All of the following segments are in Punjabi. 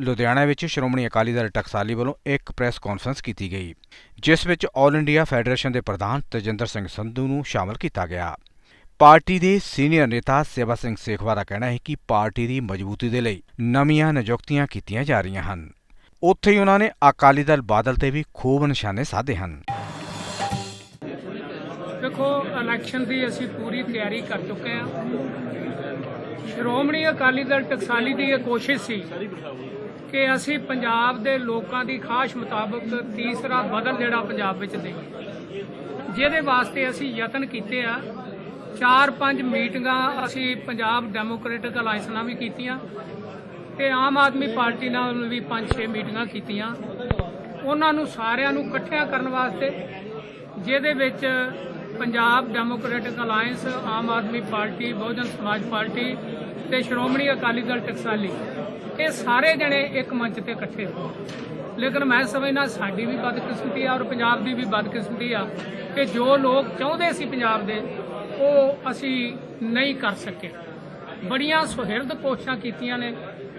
ਲੁਧਿਆਣਾ ਵਿੱਚ ਸ਼੍ਰੋਮਣੀ ਅਕਾਲੀ ਦਲ ਟਕਸਾਲੀ ਵੱਲੋਂ ਇੱਕ ਪ੍ਰੈਸ ਕਾਨਫਰੰਸ ਕੀਤੀ ਗਈ, ਜਿਸ ਵਿੱਚ ਆਲ ਇੰਡੀਆ ਫੈਡਰੇਸ਼ਨ ਦੇ ਪ੍ਰਧਾਨ ਤਜਿੰਦਰ ਸਿੰਘ ਸੰਧੂ ਨੂੰ ਸ਼ਾਮਲ ਕੀਤਾ ਗਿਆ। ਪਾਰਟੀ ਦੇ ਸੀਨੀਅਰ ਨੇਤਾ ਸੇਵਾ ਸਿੰਘ ਸੇਖਵਾ ਦਾ ਕਹਿਣਾ ਹੈ ਕਿ ਪਾਰਟੀ ਦੀ ਮਜ਼ਬੂਤੀ ਦੇ ਲਈ ਨਵੀਆਂ ਨਿਯੁਕਤੀਆਂ ਕੀਤੀਆਂ ਜਾ ਰਹੀਆਂ ਹਨ। ਉੱਥੇ ਹੀ ਉਹਨਾਂ ਨੇ ਅਕਾਲੀ ਦਲ ਬਾਦਲ ਤੇ ਵੀ ਖੂਬ ਨਿਸ਼ਾਨੇ ਸਾਧੇ ਹਨ। ਦੇਖੋ ਇਲੈਕਸ਼ਨ ਦੀ ਅਸੀਂ ਪੂਰੀ ਤਿਆਰੀ ਕਰ ਚੁੱਕੇ ਹਾਂ। ਸ਼੍ਰੋਮਣੀ ਅਕਾਲੀ ਦਲ ਟਕਸਾਲੀ ਦੀ ਇਹ ਕੋਸ਼ਿਸ਼ ਸੀ ਕਿ ਅਸੀਂ ਪੰਜਾਬ ਦੇ ਲੋਕਾਂ ਦੀ ਖਾਸ਼ ਮੁਤਾਬਕ ਤੀਸਰਾ ਬਦਲ ਜਿਹੜਾ ਪੰਜਾਬ ਵਿੱਚ ਦੇਈਏ। ਜਿਹਦੇ ਵਾਸਤੇ ਅਸੀਂ ਯਤਨ ਕੀਤੇ ਆ। ਚਾਰ ਪੰਜ ਮੀਟਿੰਗਾਂ ਅਸੀਂ ਪੰਜਾਬ ਡੈਮੋਕ੍ਰੈਟਿਕ ਅਲਾਈਅੰਸ ਨਾਲ ਵੀ ਕੀਤੀਆਂ ਤੇ ਆਮ ਆਦਮੀ ਪਾਰਟੀ ਨਾਲ ਵੀ ਪੰਜ ਛੇ ਮੀਟਿੰਗਾਂ ਕੀਤੀਆਂ। ਉਹਨਾਂ ਨੂੰ ਸਾਰਿਆਂ ਨੂੰ ਇਕੱਠਿਆਂ ਕਰਨ ਵਾਸਤੇ, ਜਿਹਦੇ ਵਿੱਚ Punjab democratic alliance Aam Aadmi party, Bahujan Samaj party ਤੇ ਸ਼੍ਰੋਮਣੀ ਅਕਾਲੀ ਦਲ ਟਕਸਾਲੀ ਇਹ ਸਾਰੇ ਜਣੇ ਇੱਕ ਮੰਚ ਤੇ ਇਕੱਠੇ ਹੋਏ ਲੇਕਿਨ ਮੈਂ ਸਮਝਦਾ ਸਾਡੀ ਵੀ ਬਦਕਿਸਮਤੀ ਆ ਔਰ ਪੰਜਾਬ ਦੀ ਵੀ ਬਦਕਿਸਮਤੀ ਆ ਕਿ ਜੋ ਲੋਕ ਚਾਹੁੰਦੇ ਸੀ ਪੰਜਾਬ ਦੇ ਉਹ ਅਸੀਂ ਨਹੀਂ ਕਰ ਸਕੇ। ਬੜੀਆਂ ਸੁਹਿਰਦ ਕੋਸ਼ਿਸ਼ਾਂ ਕੀਤੀਆਂ ਨੇ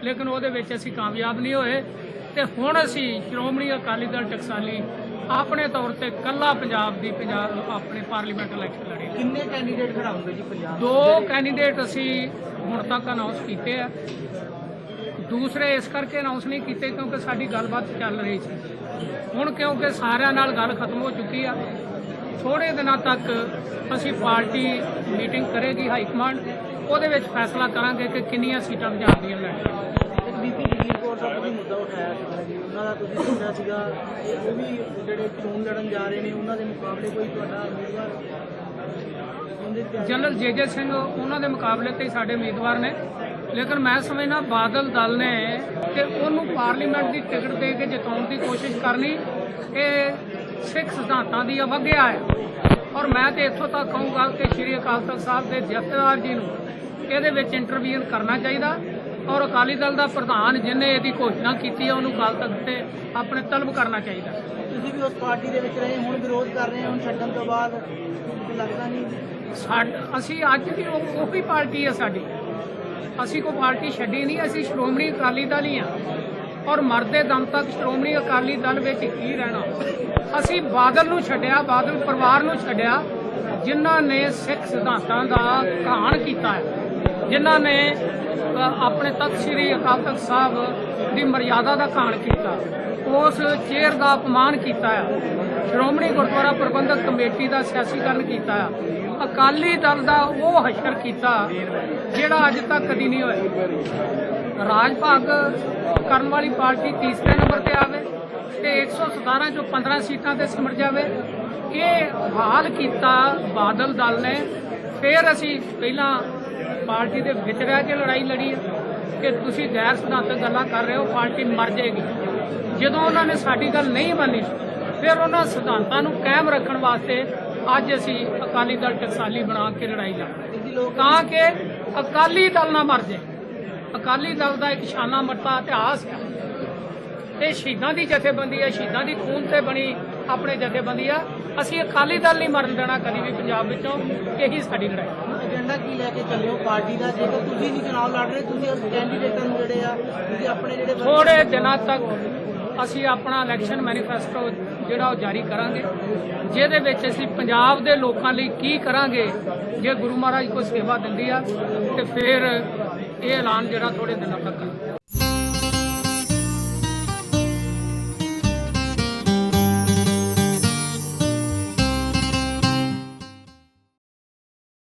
ਲੇਕਿਨ ਉਹਦੇ ਵਿੱਚ ਅਸੀਂ ਕਾਮਯਾਬ ਨਹੀਂ ਹੋਏ। ਤੇ ਹੁਣ ਅਸੀਂ ਸ਼੍ਰੋਮਣੀ ਅਕਾਲੀ ਦਲ ਟਕਸਾਲੀ ਆਪਣੇ ਤੌਰ ਤੇ ਕੱਲਾ ਪੰਜਾਬ ਦੀ ਪੰਜਾਬ ਆਪਣੇ ਪਾਰਲੀਮੈਂਟ ਇਲੈਕਸ਼ਨ ਲੜੇ। ਕਿੰਨੇ ਕੈਂਡੀਡੇਟ ਖੜਾਉਂਗੇ ਜੀ ਪੰਜਾਬ ਦੋ? ਕੈਂਡੀਡੇਟ ਅਸੀਂ ਹੁਣ ਤੱਕ ਅਨਾਉਂਸ ਕੀਤੇ ਆ। ਦੂਸਰੇ ਇਸ ਕਰਕੇ ਅਨਾਉਂਸ ਨਹੀਂ ਕੀਤੇ ਕਿਉਂਕਿ ਸਾਡੀ ਗੱਲਬਾਤ ਚੱਲ ਰਹੀ ਸੀ। ਹੁਣ ਕਿਉਂਕਿ ਸਾਰਿਆਂ ਨਾਲ ਗੱਲ ਖਤਮ ਹੋ ਚੁੱਕੀ ਆ ਥੋੜੇ ਦਿਨਾਂ ਤੱਕ ਅਸੀਂ ਪਾਰਟੀ ਮੀਟਿੰਗ ਕਰੇਗੀ ਹਾਈ ਕਮਾਂਡ ਉਹਦੇ ਵਿੱਚ ਫੈਸਲਾ ਕਰਾਂਗੇ ਕਿ ਕਿੰਨੀਆਂ ਸੀਟਾਂ ਪੰਜਾਬ ਦੀਆਂ ਲੈਣੀਆਂ ਇੱਕ ਬੀਬੀ ਜਗੀਰ ਕੌਰ ਦਾ ਮੁੱਦਾ ਉਠਾਇਆ ਉਹਨਾਂ ਦਾ ਤੁਸੀਂ ਦੱਸਿਆ ਸੀਗਾ ਉਹ ਵੀ ਜਿਹੜੇ ਚੋਣ ਲੜਨ ਜਾ ਰਹੇ ਨੇ ਉਹਨਾਂ ਦੇ ਮੁਕਾਬਲੇ ਕੋਈ ਤੁਹਾਡਾ ਉਮੀਦਵਾਰ ਜਨਰਲ ਜੇਜੇ ਸਿੰਘ ਉਹਨਾਂ ਦੇ ਮੁਕਾਬਲੇ ਤੇ ਸਾਡੇ ਉਮੀਦਵਾਰ ਨੇ। ਲੇਕਿਨ ਮੈਂ ਸਮਝਦਾ ਬਾਦਲ ਦਲ ਨੇ ਕਿ ਉਹਨੂੰ ਪਾਰਲੀਮੈਂਟ ਦੀ ਟਿਕਟ ਦੇ ਕੇ ਜਿਤਾਉਣ ਦੀ ਕੋਸ਼ਿਸ਼ ਕਰਨੀ ਇਹ ਸਿੱਖ ਸਿਧਾਂਤਾਂ ਦੀ ਅਵਗਿਆ ਹੈ। ਔਰ ਮੈਂ ਤੇ ਇੱਥੋਂ ਤੱਕ ਕਹੂੰਗਾ ਕਿ ਸ਼੍ਰੀ ਅਕਾਲ ਤਖਤ ਸਾਹਿਬ ਦੇ ਜਥੇਦਾਰ ਜੀ ਨੂੰ ਇਹਦੇ ਵਿੱਚ ਇੰਟਰਵੀਨ ਕਰਨਾ ਚਾਹੀਦਾ। ਔਰ ਅਕਾਲੀ ਦਲ ਦਾ ਪ੍ਰਧਾਨ ਜਿਹਨੇ ਇਹਦੀ ਘੋਸ਼ਣਾ ਕੀਤੀ ਹੈ ਉਹਨੂੰ ਅਕਾਲ ਤਖਤ ਤੇ ਆਪਣੇ ਤਲਬ ਕਰਨਾ ਚਾਹੀਦਾ। ਤੁਸੀਂ ਵੀ ਉਸ ਪਾਰਟੀ ਦੇ ਵਿੱਚ ਰਹੇ ਹੁਣ ਵਿਰੋਧ ਕਰ ਰਹੇ ਹੋ ਹੁਣ ਛੱਡਣ ਤੋਂ ਬਾਅਦ ਲੱਗਦਾ ਨਹੀਂ। ਸਾਡ ਅਸੀਂ ਅੱਜ ਵੀ ਉਹ ਉਹੀ ਪਾਰਟੀ ਹੈ ਸਾਡੀ। ਅਸੀਂ ਕੋਈ ਪਾਰਟੀ ਛੱਡੀ ਨਹੀਂ, ਅਸੀਂ ਸ਼੍ਰੋਮਣੀ ਅਕਾਲੀ ਦਲ ਹੀ ਆ ਔਰ ਮਰਦੇ ਦਮ ਤੱਕ ਸ਼੍ਰੋਮਣੀ ਅਕਾਲੀ ਦਲ ਵਿੱਚ ਹੀ ਰਹਿਣਾ। ਅਸੀਂ ਬਾਦਲ ਨੂੰ ਛੱਡਿਆ, ਬਾਦਲ ਪਰਿਵਾਰ ਨੂੰ ਛੱਡਿਆ, ਜਿਨ੍ਹਾਂ ਨੇ ਸਿੱਖ ਸਿਧਾਂਤਾਂ ਦਾ ਘਾਣ ਕੀਤਾ ਹੈ। ਜਿਨ੍ਹਾਂ ਨੇ ਆਪਣੇ ਤਖਤ ਸ੍ਰੀ ਅਕਾਲ ਤਖਤ ਸਾਹਿਬ ਦੀ ਮਰਿਆਦਾ ਦਾ ਕਾਣ ਕੀਤਾ। ਉਸ ਚੇਅਰ ਦਾ ਅਪਮਾਨ ਕੀਤਾ ਹੈ ਸ਼੍ਰੋਮਣੀ ਗੁਰਦੁਆਰਾ ਪ੍ਰਬੰਧਕ ਕਮੇਟੀ ਦਾ ਸਿਆਸੀਕਰਨ ਕੀਤਾ ਹੈ ਅਕਾਲੀ ਦਲ ਦਾ ਉਹ ਹਸ਼ਰ ਕੀਤਾ, ਜਿਹੜਾ ਅੱਜ ਤੱਕ ਕਦੀ ਨਹੀਂ ਹੋਇਆ। ਰਾਜ ਭਾਗ ਕਰਨ ਵਾਲੀ ਪਾਰਟੀ ਤੀਸਰੇ ਨੰਬਰ ਤੇ ਆਵੇ ਤੇ 117 ਚੋਂ 15 ਸੀਟਾਂ ਤੇ ਸਿਮਟ ਜਾਵੇ। ਇਹ ਹਾਲ ਕੀਤਾ ਬਾਦਲ ਦਲ ਨੇ। ਫਿਰ ਅਸੀਂ ਪਹਿਲਾਂ ਪਾਰਟੀ ਦੇ ਵਿੱਚ ਰਹਿ ਕੇ ਲੜਾਈ ਲੜੀ ਹੈ ਕਿ ਤੁਸੀਂ ਗੈਰ ਸਿਧਾਂਤਕ ਗੱਲਾਂ ਕਰ ਰਹੇ ਹੋ, ਪਾਰਟੀ ਮਰ ਜਾਏਗੀ। ਜਦੋਂ ਉਹਨਾਂ ਨੇ ਸਾਡੀ ਗੱਲ ਨਹੀਂ ਮੰਨੀ, ਫਿਰ ਉਹਨਾਂ ਸਿਧਾਂਤਾਂ ਨੂੰ ਕਾਇਮ ਰੱਖਣ ਵਾਸਤੇ ਅੱਜ ਅਸੀਂ ਅਕਾਲੀ ਦਲ ਟਕਸਾਲੀ ਬਣਾ ਕੇ ਲੜਾਈ ਲੜ ਰਹੇ ਤਾਂ ਕਿ ਅਕਾਲੀ ਦਲ ਨਾ ਮਰ ਜਾਏ। ਅਕਾਲੀ ਦਲ ਦਾ ਇੱਕ ਸ਼ਾਨਾ ਮਰਤਾ ਇਤਿਹਾਸ ਹੈ। ਇਹ ਸ਼ਹੀਦਾਂ ਦੀ ਜਥੇਬੰਦੀ ਹੈ, ਸ਼ਹੀਦਾਂ ਦੀ ਖੂਨ ਤੇ ਬਣੀ ਆਪਣੇ ਜਥੇਬੰਦੀ ਆ। ਅਸੀਂ ਅਕਾਲੀ ਦਲ ਨਹੀਂ ਮਰਨ ਦੇਣਾ ਕਦੀ ਵੀ ਪੰਜਾਬ ਵਿੱਚੋਂ ਇਹੀ ਸਾਡੀ ਲੜਾਈ। ਏਜੰਡਾ ਕੀ ਲੈ ਕੇ ਚੱਲੇ ਹੋ ਪਾਰਟੀ ਦਾ ਜੇਕਰ ਤੁਸੀਂ ਨਹੀਂ ਚੁਣਾਵ ਲੜ ਰਹੇ ਤੁਸੀਂ ਉਸ ਕੈਂਡੀਡੇਟਾਂ ਨੂੰ ਜਿਹੜੇ ਆ ਤੁਸੀਂ ਆਪਣੇ ਜਿਹੜੇ ਥੋੜੇ ਦਿਨਾਂ ਤੱਕ ਅਸੀਂ ਆਪਣਾ ਇਲੈਕਸ਼ਨ ਮੈਨੀਫੈਸਟੋ ਜਿਹੜਾ ਉਹ ਜਾਰੀ ਕਰਾਂਗੇ ਜਿਹਦੇ ਵਿੱਚ ਅਸੀਂ ਪੰਜਾਬ ਦੇ ਲੋਕਾਂ ਲਈ ਕੀ ਕਰਾਂਗੇ ਜੇ ਗੁਰੂ ਮਹਾਰਾਜ ਕੋਈ ਸੇਵਾ ਦਿੰਦੀ ਆ ਤੇ ਫਿਰ ਇਹ ਐਲਾਨ ਜਿਹੜਾ ਥੋੜੇ ਦਿਨਾਂ ਤੱਕ